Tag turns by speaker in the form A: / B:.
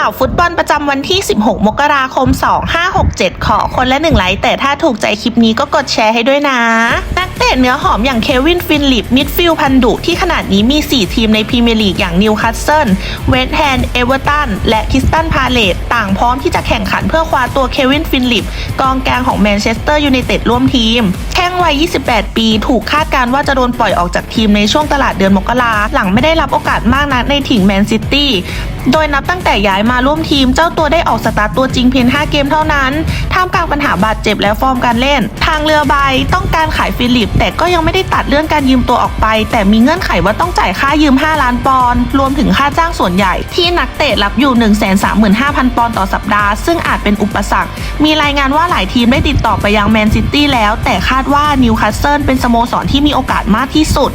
A: ข่าวฟุตบอลประจำวันที่ 16 มกราคม 2567 ขอคนละหนึ่งไลค์แต่ถ้าถูกใจคลิปนี้ก็กดแชร์ให้ด้วยนะนัก เตะเนื้อหอมอย่างเควินฟินลิปมิดฟิลพันดุที่ขนาดนี้มี 4 ทีมในพรีเมียร์ลีกอย่างนิวคาสเซิลเวสต์แฮมเอเวอร์ตันและคิสตันพาเลตต่างพร้อมที่จะแข่งขันเพื่อคว้าตัวเควินฟินลิปกองกลางของแมนเชสเตอร์ยูไนเต็ดร่วมทีมแข้งวัย 28 ปี ถูกคาดการณ์ว่าจะโดนปล่อยออกจากทีมในช่วงตลาดเดือนมกราหลังไม่ได้รับโอกาสมากนักในถิ่นแมนซิตี้โดยนับตั้งแต่ย้ายมาร่วมทีมเจ้าตัวได้ออกสตาร์ตตัวจริงเพียง 5 เกมเท่านั้น ท่ามกลางปัญหาบาดเจ็บและฟอร์มการเล่น ทางเรือใบต้องการขายฟิลิปแต่ก็ยังไม่ได้ตัดเรื่องการยืมตัวออกไป แต่มีเงื่อนไขว่าต้องจ่ายค่ายืม 5 ล้านปอนด์รวมถึงค่าจ้างส่วนใหญ่ ที่นักเตะรับอยู่ 135,000 ปอนด์ต่อสัปดาห์ ซึ่งอาจเป็นอุปสรรค มีรายงานว่าหลายทีมได้ติดต่อไปยังแมนซิตี้แล้ว แต่คาดว่านิวคาสเซิลเป็นสโมสรที่มีโอกาสมากที่สุด